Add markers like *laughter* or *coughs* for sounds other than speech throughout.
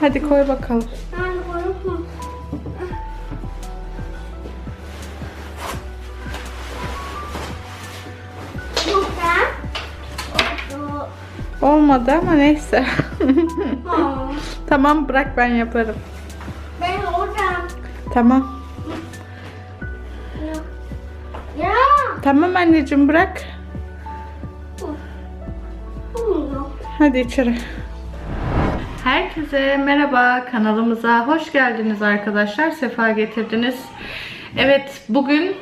Hadi koy bakalım. Yani? Burada. Olmadı ama neyse. Tamam bırak ben yaparım. Ben oradan. Tamam. Ya. Tamam anneciğim bırak. Hadi içeri. Herkese merhaba kanalımıza hoş geldiniz arkadaşlar. Sefa getirdiniz. Evet bugün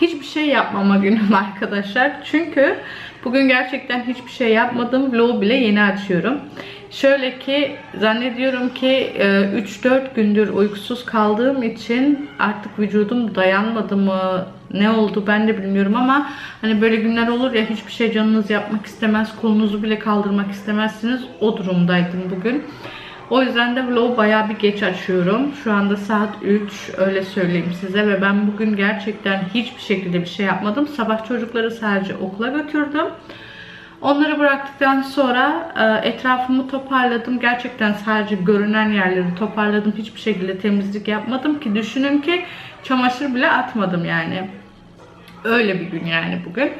hiçbir şey yapmama günüm *laughs* arkadaşlar. Çünkü bugün gerçekten hiçbir şey yapmadım. Vlog bile yeni açıyorum. Şöyle ki zannediyorum ki 3-4 gündür uykusuz kaldığım için artık vücudum dayanmadı mı ne oldu ben de bilmiyorum ama hani böyle günler olur ya hiçbir şey canınız yapmak istemez kolunuzu bile kaldırmak istemezsiniz o durumdaydım bugün. O yüzden de vlogu bayağı bir geç açıyorum. Şu anda saat 3 öyle söyleyeyim size ve ben bugün gerçekten hiçbir şekilde bir şey yapmadım. Sabah çocukları sadece okula götürdüm. Onları bıraktıktan sonra e, etrafımı toparladım. Gerçekten sadece görünen yerleri toparladım. Hiçbir şekilde temizlik yapmadım ki düşünün ki çamaşır bile atmadım yani. Öyle bir gün yani bugün.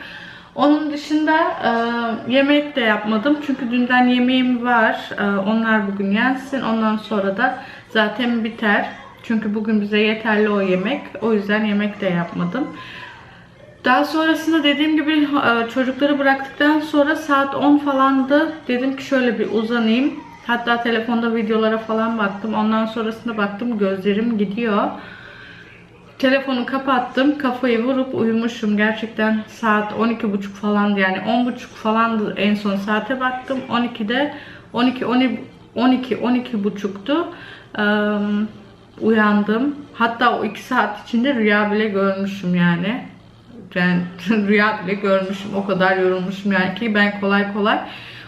Onun dışında e, yemek de yapmadım. Çünkü dünden yemeğim var. E, onlar bugün yensin. Ondan sonra da zaten biter. Çünkü bugün bize yeterli o yemek. O yüzden yemek de yapmadım. Daha sonrasında dediğim gibi e, çocukları bıraktıktan sonra saat 10 falandı. Dedim ki şöyle bir uzanayım. Hatta telefonda videolara falan baktım. Ondan sonrasında baktım gözlerim gidiyor. Telefonu kapattım. Kafayı vurup uyumuşum. Gerçekten saat 12.30 falandı. Yani 10.30 falandı en son saate baktım. 12'de 12 12 12 12 buçuktu. uyandım. Hatta o 2 saat içinde rüya bile görmüşüm yani. Yani *laughs* rüya bile görmüşüm. O kadar yorulmuşum yani ki ben kolay kolay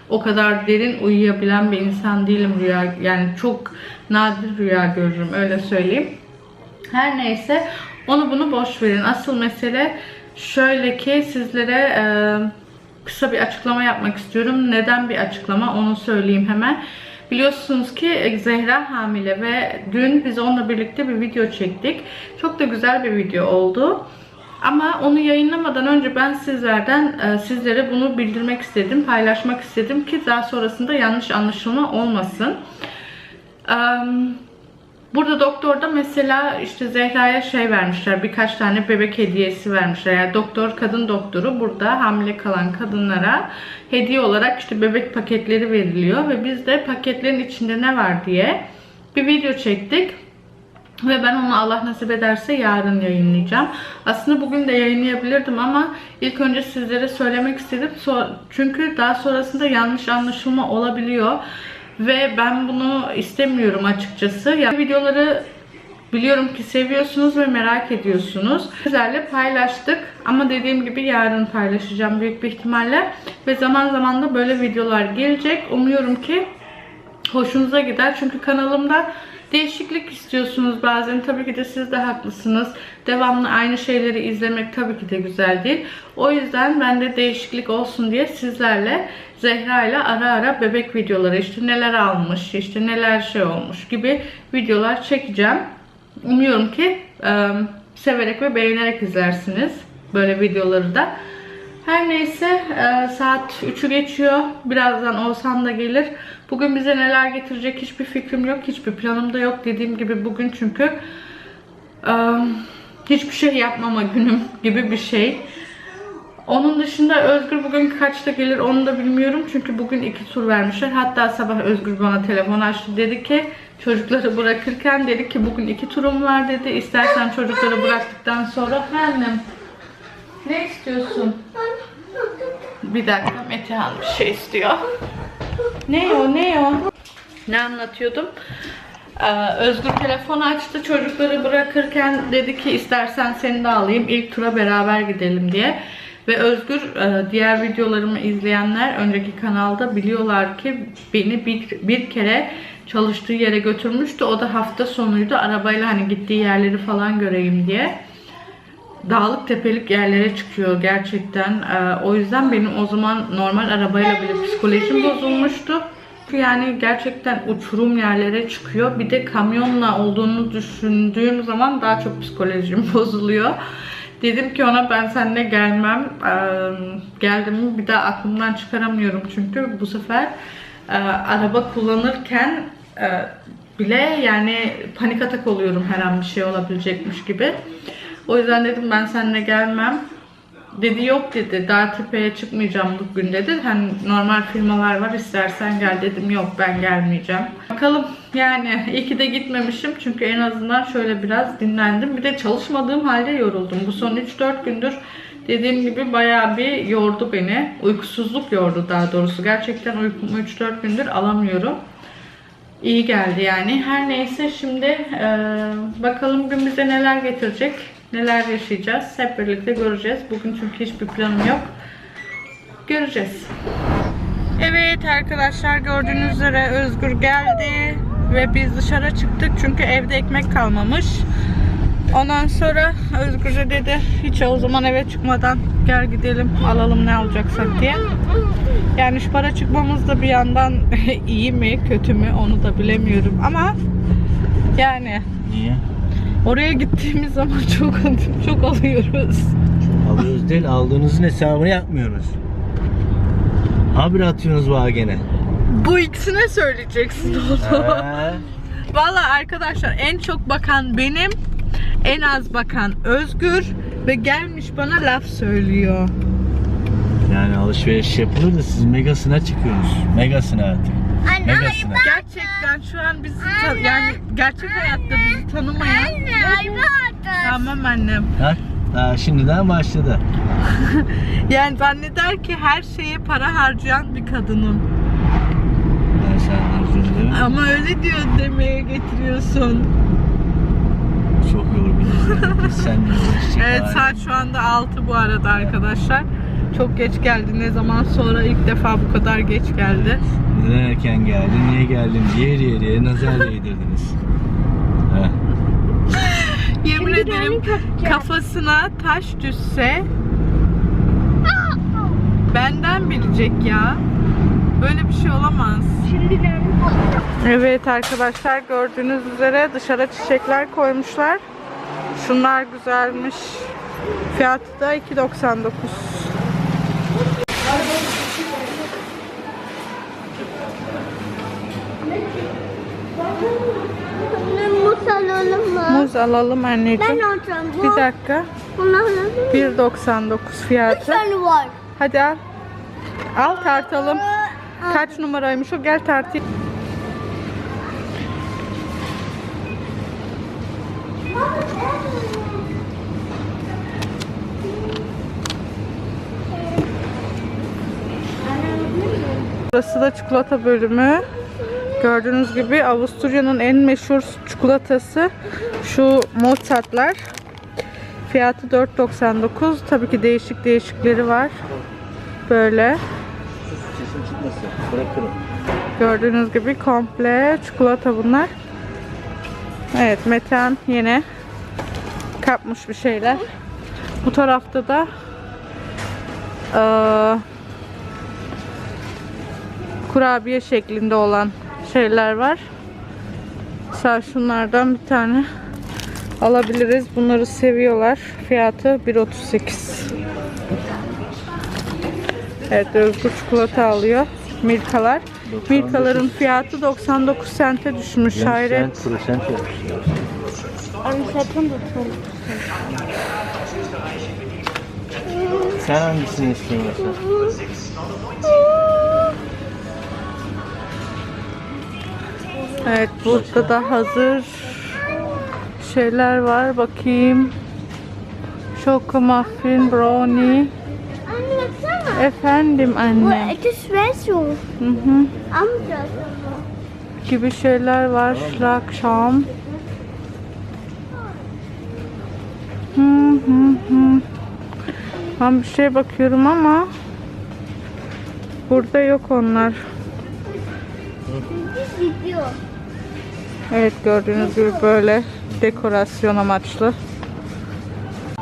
o kadar derin uyuyabilen bir insan değilim rüya. Yani çok nadir rüya görürüm öyle söyleyeyim. Her neyse onu bunu boş verin. Asıl mesele şöyle ki sizlere e, kısa bir açıklama yapmak istiyorum. Neden bir açıklama onu söyleyeyim hemen. Biliyorsunuz ki Zehra hamile ve dün biz onunla birlikte bir video çektik. Çok da güzel bir video oldu. Ama onu yayınlamadan önce ben sizlerden e, sizlere bunu bildirmek istedim, paylaşmak istedim ki daha sonrasında yanlış anlaşılma olmasın. Burada doktorda mesela işte Zehra'ya şey vermişler, birkaç tane bebek hediyesi vermişler. Yani doktor, kadın doktoru burada hamile kalan kadınlara hediye olarak işte bebek paketleri veriliyor ve biz de paketlerin içinde ne var diye bir video çektik. Ve ben onu Allah nasip ederse yarın yayınlayacağım. Aslında bugün de yayınlayabilirdim ama ilk önce sizlere söylemek istedim. Çünkü daha sonrasında yanlış anlaşılma olabiliyor. Ve ben bunu istemiyorum açıkçası. Yani videoları biliyorum ki seviyorsunuz ve merak ediyorsunuz. Sizlerle paylaştık. Ama dediğim gibi yarın paylaşacağım büyük bir ihtimalle. Ve zaman zaman da böyle videolar gelecek. Umuyorum ki hoşunuza gider. Çünkü kanalımda Değişiklik istiyorsunuz bazen. Tabii ki de siz de haklısınız. Devamlı aynı şeyleri izlemek tabii ki de güzel değil. O yüzden ben de değişiklik olsun diye sizlerle Zehra ile ara ara bebek videoları işte neler almış, işte neler şey olmuş gibi videolar çekeceğim. Umuyorum ki e, severek ve beğenerek izlersiniz böyle videoları da. Her neyse e, saat 3'ü geçiyor. Birazdan Oğuzhan da gelir. Bugün bize neler getirecek hiçbir fikrim yok. Hiçbir planım da yok. Dediğim gibi bugün çünkü e, hiçbir şey yapmama günüm gibi bir şey. Onun dışında Özgür bugün kaçta gelir onu da bilmiyorum. Çünkü bugün iki tur vermişler. Hatta sabah Özgür bana telefon açtı. Dedi ki çocukları bırakırken dedi ki bugün iki turum var dedi. İstersen çocukları bıraktıktan sonra annem ne istiyorsun? Bir dakika Metehan bir şey istiyor. Ne o ne o? Ne anlatıyordum? Ee, Özgür telefon açtı çocukları bırakırken dedi ki istersen seni de alayım ilk tura beraber gidelim diye. Ve Özgür e, diğer videolarımı izleyenler önceki kanalda biliyorlar ki beni bir, bir kere çalıştığı yere götürmüştü. O da hafta sonuydu. Arabayla hani gittiği yerleri falan göreyim diye dağlık tepelik yerlere çıkıyor gerçekten. Ee, o yüzden benim o zaman normal arabayla bile psikolojim bozulmuştu. çünkü yani gerçekten uçurum yerlere çıkıyor. Bir de kamyonla olduğunu düşündüğüm zaman daha çok psikolojim *laughs* bozuluyor. Dedim ki ona ben seninle gelmem. Ee, geldim bir daha aklımdan çıkaramıyorum çünkü bu sefer e, araba kullanırken e, bile yani panik atak oluyorum her an bir şey olabilecekmiş gibi. O yüzden dedim ben seninle gelmem. Dedi yok dedi daha tepeye çıkmayacağım bugün dedi. Hani normal firmalar var istersen gel dedim yok ben gelmeyeceğim. Bakalım yani iyi ki de gitmemişim çünkü en azından şöyle biraz dinlendim. Bir de çalışmadığım halde yoruldum. Bu son 3-4 gündür dediğim gibi bayağı bir yordu beni. Uykusuzluk yordu daha doğrusu. Gerçekten uykumu 3-4 gündür alamıyorum. İyi geldi yani. Her neyse şimdi eee, bakalım gün bize neler getirecek, neler yaşayacağız. Hep birlikte göreceğiz. Bugün çünkü hiçbir planım yok. Göreceğiz. Evet arkadaşlar gördüğünüz üzere Özgür geldi ve biz dışarı çıktık çünkü evde ekmek kalmamış. Ondan sonra Özgürce dedi hiç o zaman eve çıkmadan gel gidelim alalım ne alacaksak diye. Yani şu para çıkmamız da bir yandan *laughs* iyi mi kötü mü onu da bilemiyorum ama yani Niye? Oraya gittiğimiz zaman *laughs* çok çok alıyoruz. Alıyoruz değil, aldığınızın hesabını yapmıyoruz. Habire atıyorsunuz bana gene. Bu ikisine söyleyeceksin oğlum. *laughs* Valla arkadaşlar en çok bakan benim, en az bakan Özgür ve gelmiş bana laf söylüyor. yani alışveriş yapılır da siz megasına çıkıyorsunuz. Megasına artık. Anne Megasına. Gerçekten şu an bizi ta- yani gerçek hayatta bizi tanımayan Anne ayıp Tamam annem. Bak, daha şimdiden başladı. *laughs* Yani zanneder ki her şeye para harcayan bir kadınım. Ben sen özür dilerim. Ama öyle diyor demeye getiriyorsun. Çok yorgunuz sen de *laughs* uğraşacak Evet hali- saat şu anda 6 bu arada arkadaşlar. Çok geç geldi. Ne zaman sonra ilk defa bu kadar geç geldi. Neden erken geldin, niye geldin diye yeri yere nazar değdirdiniz. *laughs* Yemin ederim kafasına taş düşse *laughs* benden bilecek ya. Böyle bir şey olamaz. Evet arkadaşlar gördüğünüz üzere dışarı çiçekler koymuşlar. Şunlar güzelmiş. Fiyatı da 2.99. Muz alalım mı? Muz alalım Ben anneciğim. alacağım. Bu. Bir dakika. Bunu alalım. 1.99 Üç fiyatı. tane var. Hadi al. Al tartalım. Kaç numaraymış o? Gel tartayım. Burası da çikolata bölümü. Gördüğünüz gibi Avusturya'nın en meşhur çikolatası şu Mozart'lar. Fiyatı 4.99. Tabii ki değişik değişikleri var. Böyle. Gördüğünüz gibi komple çikolata bunlar. Evet Metehan yine kapmış bir şeyler. Bu tarafta da eee, kurabiye şeklinde olan şeyler var. Mesela şunlardan bir tane alabiliriz. Bunları seviyorlar. Fiyatı 1.38. Evet Özgür çikolata alıyor. Milkalar. Milkaların fiyatı 99 sente düşmüş. Hayret. Sen hangisini istiyorsun? Evet burada da hazır şeyler var. Bakayım. Şoko muffin, brownie. Anne baksana. Efendim Bu anne. espresso. Hı hı. Amca. Gibi şeyler var. Akşam. Hı hı hı. Ben bir şey bakıyorum ama burada yok onlar. Gidiyor. Evet gördüğünüz gibi böyle dekorasyon amaçlı.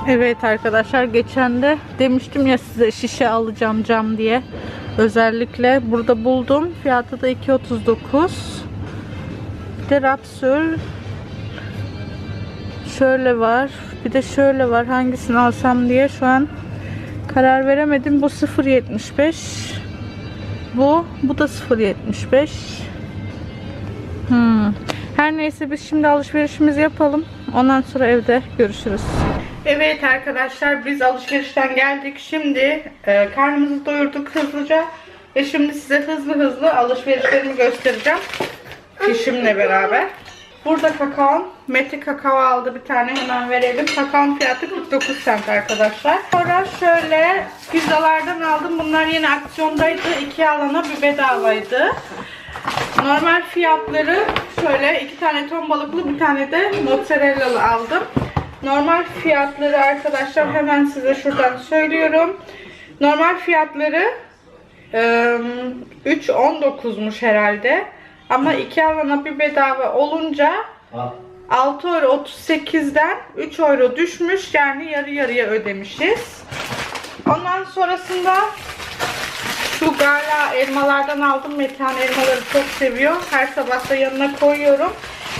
Evet arkadaşlar geçen de demiştim ya size şişe alacağım cam diye. Özellikle burada buldum. Fiyatı da 2.39. Bir de Rapsül. Şöyle var. Bir de şöyle var. Hangisini alsam diye şu an karar veremedim. Bu 0.75. Bu. Bu da 0.75. Hmm. Her neyse biz şimdi alışverişimizi yapalım. Ondan sonra evde görüşürüz. Evet arkadaşlar biz alışverişten geldik. Şimdi e, karnımızı doyurduk hızlıca. Ve şimdi size hızlı hızlı alışverişlerimi göstereceğim. Fişimle beraber. Burada kakao. Meti kakao aldı bir tane hemen verelim. Kakao fiyatı 49 cent arkadaşlar. Sonra şöyle pizzalardan aldım. Bunlar yine aksiyondaydı. İki alana bir bedavaydı. Normal fiyatları şöyle iki tane ton balıklı bir tane de mozzarellalı aldım. Normal fiyatları arkadaşlar hemen size şuradan söylüyorum. Normal fiyatları e, 3.19'muş herhalde. Ama iki alana bir bedava olunca Al. 6 euro 38'den 3 euro düşmüş. Yani yarı yarıya ödemişiz. Ondan sonrasında şu gala elmalardan aldım. Metehan elmaları çok seviyor. Her sabah da yanına koyuyorum.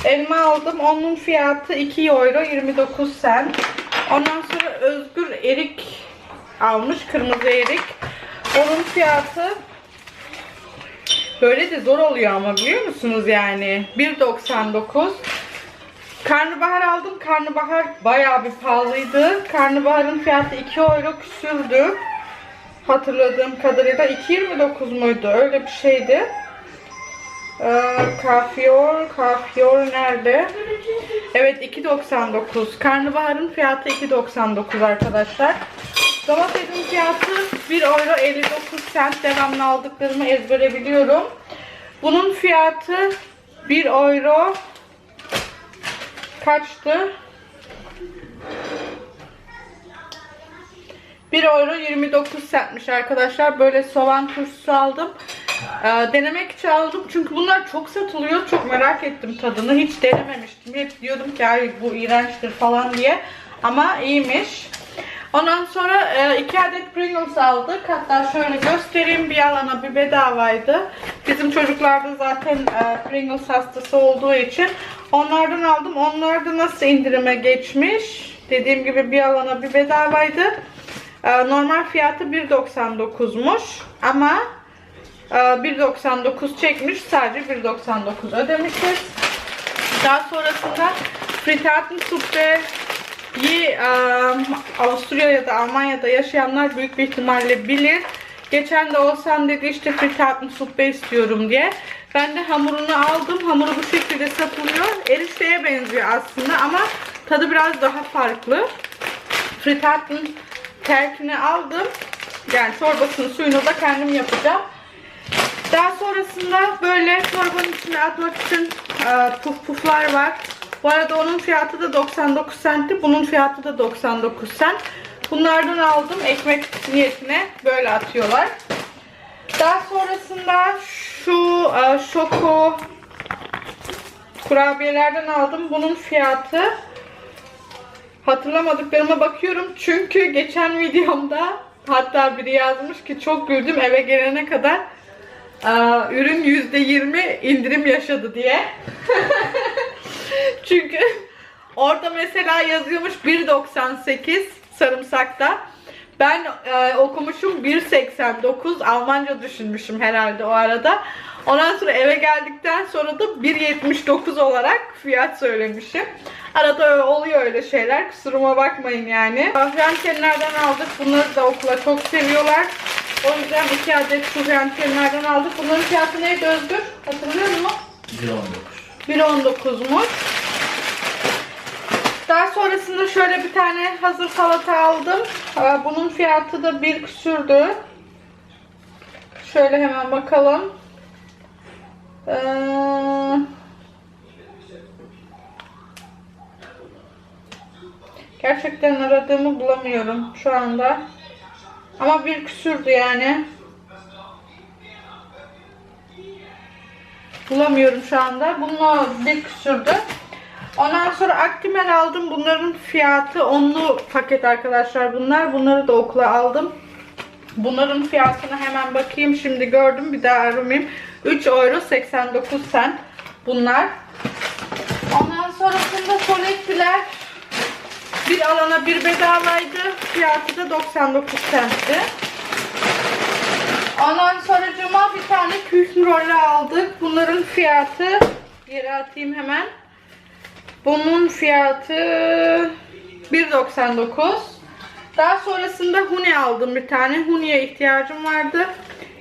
Elma aldım. Onun fiyatı 2 euro 29 cent. Ondan sonra Özgür erik almış. Kırmızı erik. Onun fiyatı böyle de zor oluyor ama biliyor musunuz yani? 1.99 Karnabahar aldım. Karnabahar bayağı bir pahalıydı. Karnabaharın fiyatı 2 euro küsürdü. Hatırladığım kadarıyla 2.29 muydu? Öyle bir şeydi. Ee, kafiyor, kafiyor nerede? Evet 2.99. Karnabaharın fiyatı 2.99 arkadaşlar. Domatesin fiyatı 1 euro 59 cent. Devamlı aldıklarımı ezbere biliyorum. Bunun fiyatı 1 euro kaçtı? 1 euro 29 centmiş arkadaşlar. Böyle soğan turşusu aldım. Ee, denemek için aldım. Çünkü bunlar çok satılıyor. Çok merak ettim tadını. Hiç denememiştim. Hep diyordum ki Ay, bu iğrençtir falan diye. Ama iyiymiş. Ondan sonra e, iki adet Pringles aldık. Hatta şöyle göstereyim. Bir alana bir bedavaydı. Bizim çocuklar da zaten e, Pringles hastası olduğu için onlardan aldım. Onlar da nasıl indirime geçmiş? Dediğim gibi bir alana bir bedavaydı. E, normal fiyatı 1.99'muş. Ama e, 1.99 çekmiş. Sadece 1.99 ödemişiz. Daha sonrasında Frittaten Suppe İyi, Avusturya ya da Almanya'da yaşayanlar büyük bir ihtimalle bilir. Geçen de olsam dedi işte frittaten suppe istiyorum diye. Ben de hamurunu aldım. Hamuru bu şekilde satılıyor. Erişteye benziyor aslında ama tadı biraz daha farklı. Frittaten terkini aldım. Yani çorbasını suyunu da kendim yapacağım. Daha sonrasında böyle çorbanın içine atmak için e, puf puflar var. Bu arada onun fiyatı da 99 centti. Bunun fiyatı da 99 cent. Bunlardan aldım. Ekmek niyetine böyle atıyorlar. Daha sonrasında şu e, şoko kurabiyelerden aldım. Bunun fiyatı hatırlamadıklarıma bakıyorum. Çünkü geçen videomda hatta biri yazmış ki çok güldüm eve gelene kadar ürün %20 indirim yaşadı diye. *laughs* Çünkü orada mesela yazıyormuş 1.98 sarımsakta. Ben e, okumuşum 1.89 Almanca düşünmüşüm herhalde o arada. Ondan sonra eve geldikten sonra da 1.79 olarak fiyat söylemişim. Arada oluyor öyle şeyler. Kusuruma bakmayın yani. Frankenlerden aldık. Bunları da okula çok seviyorlar. O yüzden iki adet şu frankenlerden aldık. Bunların fiyatı neydi Özgür? Hatırlıyor musun? 1.19'muş. Daha sonrasında şöyle bir tane hazır salata aldım. Aa, Bunun fiyatı da bir küsürdü. Şöyle hemen bakalım. Ee, gerçekten aradığımı bulamıyorum şu anda. Ama bir küsürdü yani. Bulamıyorum şu anda. Bunun bir küsürdü. Ondan sonra Actimel aldım. Bunların fiyatı onlu paket arkadaşlar bunlar. Bunları da okula aldım. Bunların fiyatına hemen bakayım. Şimdi gördüm. Bir daha aramayayım. 3 euro 89 cent bunlar. Ondan sonrasında Solektiler bir alana bir bedavaydı. Fiyatı da 99 centti. Ondan sonra cuma bir tane küçük rolle aldık. Bunların fiyatı yere atayım hemen. Bunun fiyatı 1.99. Daha sonrasında huni aldım bir tane. Huniye ihtiyacım vardı.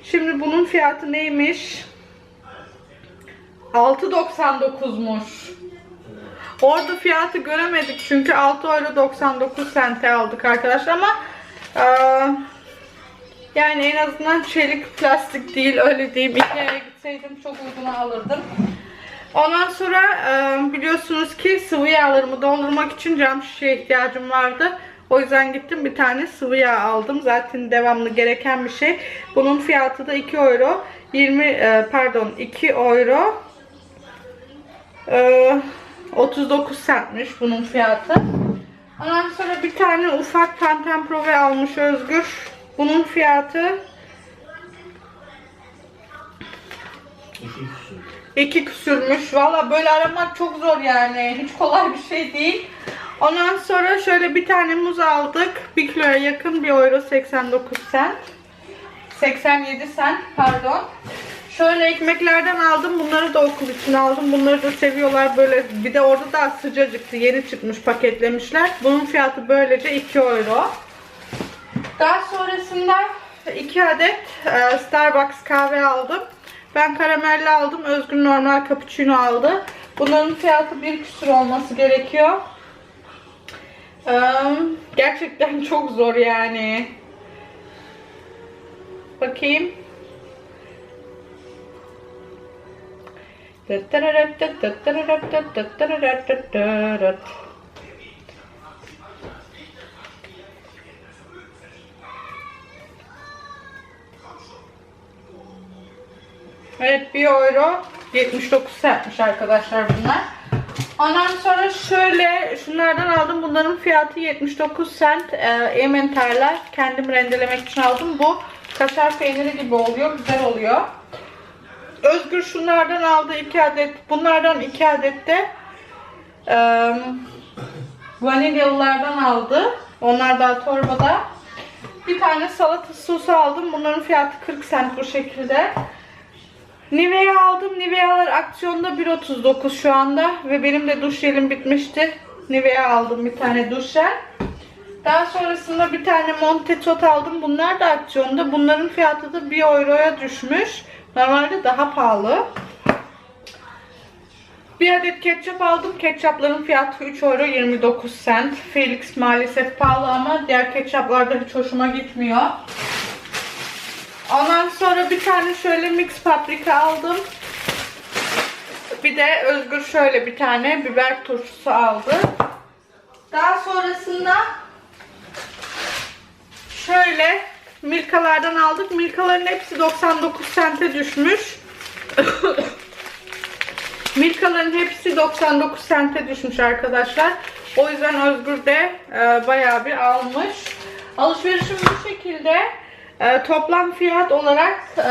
Şimdi bunun fiyatı neymiş? 6.99'muş. Orada fiyatı göremedik çünkü 6 euro 99 sente aldık arkadaşlar ama eee, yani en azından çelik plastik değil öyle diyeyim. Ikea'ya gitseydim çok uyguna alırdım. Ondan sonra eee, biliyorsunuz ki sıvı yağlarımı doldurmak için cam şişeye ihtiyacım vardı. O yüzden gittim bir tane sıvı yağ aldım. Zaten devamlı gereken bir şey. Bunun fiyatı da 2 euro. 20 eee, pardon 2 euro. Eee, 39 centmiş bunun fiyatı. Ondan sonra bir tane ufak Pantene Prove almış Özgür. Bunun fiyatı 2 küsürmüş. Valla böyle aramak çok zor yani. Hiç kolay bir şey değil. Ondan sonra şöyle bir tane muz aldık. 1 kiloya yakın 1 euro 89 cent. 87 cent pardon. Şöyle ekmeklerden aldım. Bunları da okul için aldım. Bunları da seviyorlar böyle. Bir de orada da sıcacıktı. Yeni çıkmış paketlemişler. Bunun fiyatı böylece 2 euro. Daha sonrasında 2 adet e, Starbucks kahve aldım. Ben karamelli aldım. Özgür normal cappuccino aldı. Bunların fiyatı bir küsur olması gerekiyor. Eee, gerçekten *laughs* çok zor yani. Bakayım. Evet 1 euro 79 centmiş arkadaşlar bunlar. Ondan sonra şöyle şunlardan aldım. Bunların fiyatı 79 cent. E, Emmental'ler. Kendim rendelemek için aldım. Bu kaşar peyniri gibi oluyor. Güzel oluyor. Özgür şunlardan aldı 2 adet. Bunlardan 2 adet de e, vanilyalılardan aldı. Onlar da torbada. Bir tane salata sosu aldım. Bunların fiyatı 40 cent bu şekilde. Nivea aldım. Nivea'lar aksiyonda 1.39 şu anda. Ve benim de duş jelim bitmişti. Nivea aldım bir tane duş jel. Daha sonrasında bir tane Monte Tot aldım. Bunlar da aksiyonda. Bunların fiyatı da 1 euroya düşmüş. Normalde daha pahalı. Bir adet ketçap aldım. Ketçapların fiyatı 3 euro 29 cent. Felix maalesef pahalı ama diğer ketçaplar da hiç hoşuma gitmiyor. Ondan sonra bir tane şöyle mix paprika aldım. Bir de Özgür şöyle bir tane biber turşusu aldı. Daha sonrasında şöyle Milkalardan aldık. Milkaların hepsi 99 sente düşmüş. *coughs* Milkaların hepsi 99 sente düşmüş arkadaşlar. O yüzden Özgür de e, bayağı bir almış. Alışverişim bu şekilde. E, toplam fiyat olarak e,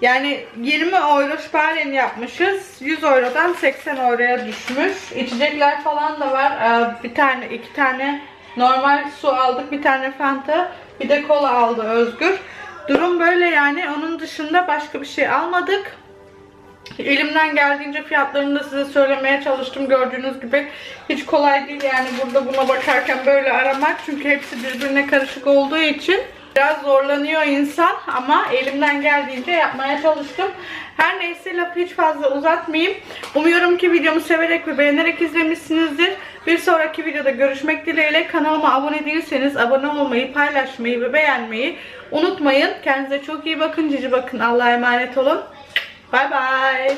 yani 20 euro sparen yapmışız. 100 eurodan 80 euroya düşmüş. İçecekler falan da var. E, bir tane, iki tane normal su aldık. Bir tane Fanta. Bir de kola aldı Özgür. Durum böyle yani. Onun dışında başka bir şey almadık. Elimden geldiğince fiyatlarını da size söylemeye çalıştım. Gördüğünüz gibi hiç kolay değil yani burada buna bakarken böyle aramak. Çünkü hepsi birbirine karışık olduğu için biraz zorlanıyor insan. Ama elimden geldiğince yapmaya çalıştım. Her neyse lafı hiç fazla uzatmayayım. Umuyorum ki videomu severek ve beğenerek izlemişsinizdir. Bir sonraki videoda görüşmek dileğiyle. Kanalıma abone değilseniz abone olmayı, paylaşmayı ve beğenmeyi unutmayın. Kendinize çok iyi bakın. Cici bakın. Allah'a emanet olun. Bye bye.